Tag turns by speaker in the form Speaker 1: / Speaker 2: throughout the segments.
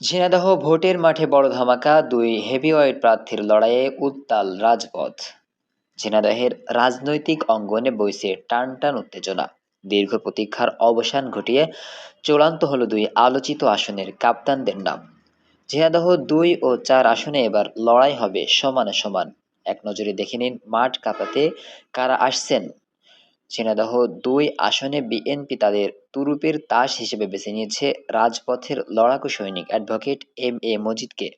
Speaker 1: ঝিনাইদহ ভোটের মাঠে বড় ধামাকা, দুই হেভিওয়েট প্রার্থীর লড়াইয়ে উত্তাল রাজপথ। ঝিনাইদহের রাজনৈতিক অঙ্গনে বইছে টান টান উত্তেজনা। দীর্ঘ প্রতীক্ষার অবসান ঘটিয়ে চূড়ান্ত হলো দুই আলোচিত আসনের কাপ্তানদের নাম। ঝিনাইদহ দুই ও চার আসনে এবার লড়াই হবে সমানে সমান। এক নজরে দেখে নিন মাঠ কাঁপাতে কারা আসছেন। ঝিনাইদহ দুই আসনে বিএনপি তাদের তুরুপের তাস হিসেবে বেছে নিয়েছে রাজপথের লড়াকু সৈনিক অ্যাডভোকেট এম এ মজিদকে।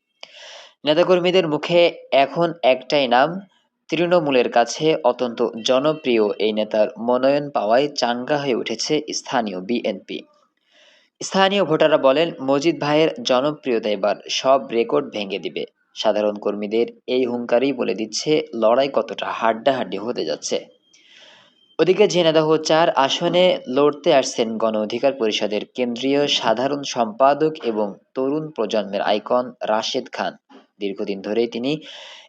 Speaker 1: নেতাকর্মীদের মুখে এখন একটাই নাম, তৃণমূলের কাছে অত্যন্ত জনপ্রিয় এই নেতার মনোনয়ন পাওয়ায় চাঙ্গা হয়ে উঠেছে স্থানীয় বিএনপি। স্থানীয় ভোটাররা বলেন, মজিদ ভাইয়ের জনপ্রিয়তা এবার সব রেকর্ড ভেঙে দিবে। সাধারণ কর্মীদের এই হুঙ্কারই বলে দিচ্ছে, লড়াই কতটা হাড্ডাহাড্ডি হতে যাচ্ছে। ওদিকে ঝিনাইদহ চার আসনে লড়তে আসছেন গণ অধিকার পরিষদের কেন্দ্রীয় সাধারণ সম্পাদক এবং তরুণ প্রজন্মের আইকন রাশেদ খান। দীর্ঘদিন ধরেই তিনি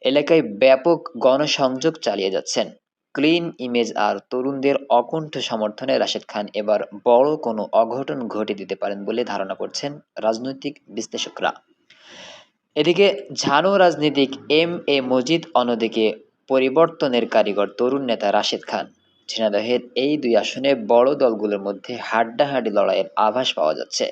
Speaker 1: এলাকায় ব্যাপক গণসংযোগ চালিয়ে যাচ্ছেন। ক্লিন ইমেজ আর তরুণদের অকুণ্ঠ সমর্থনে রাশেদ খান এবার বড় কোনো অঘটন ঘটে দিতে পারেন বলে ধারণা করছেন রাজনৈতিক বিশ্লেষকরা। এদিকে ঝানু রাজনীতিক এম এ মজিদ অন্যদিকে পরিবর্তনের কারিগর তরুণ নেতা রাশেদ খান। ঝিনাইদহের এই দুই আসনে বড় দলগুলোর মধ্যে হাড্ডাহাড্ডি লড়াইয়ের আভাস পাওয়া যাচ্ছে।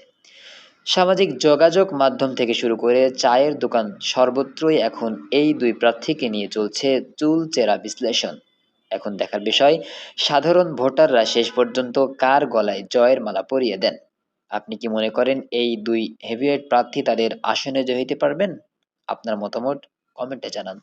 Speaker 1: সামাজিক যোগাযোগ মাধ্যম থেকে শুরু করে চায়ের দোকান সর্বত্রই এখন এই দুই প্রার্থীকে নিয়ে চলছে চুল চেরা বিশ্লেষণ। এখন দেখার বিষয়, সাধারণ ভোটাররা শেষ পর্যন্ত কার গলায় জয়ের মালা পরিয়ে দেন? আপনি কি মনে করেন এই দুই হেভিওয়েট প্রার্থী তাদের আসনে জয় হতে পারবেন? আপনার মতামত কমেন্টে জানান।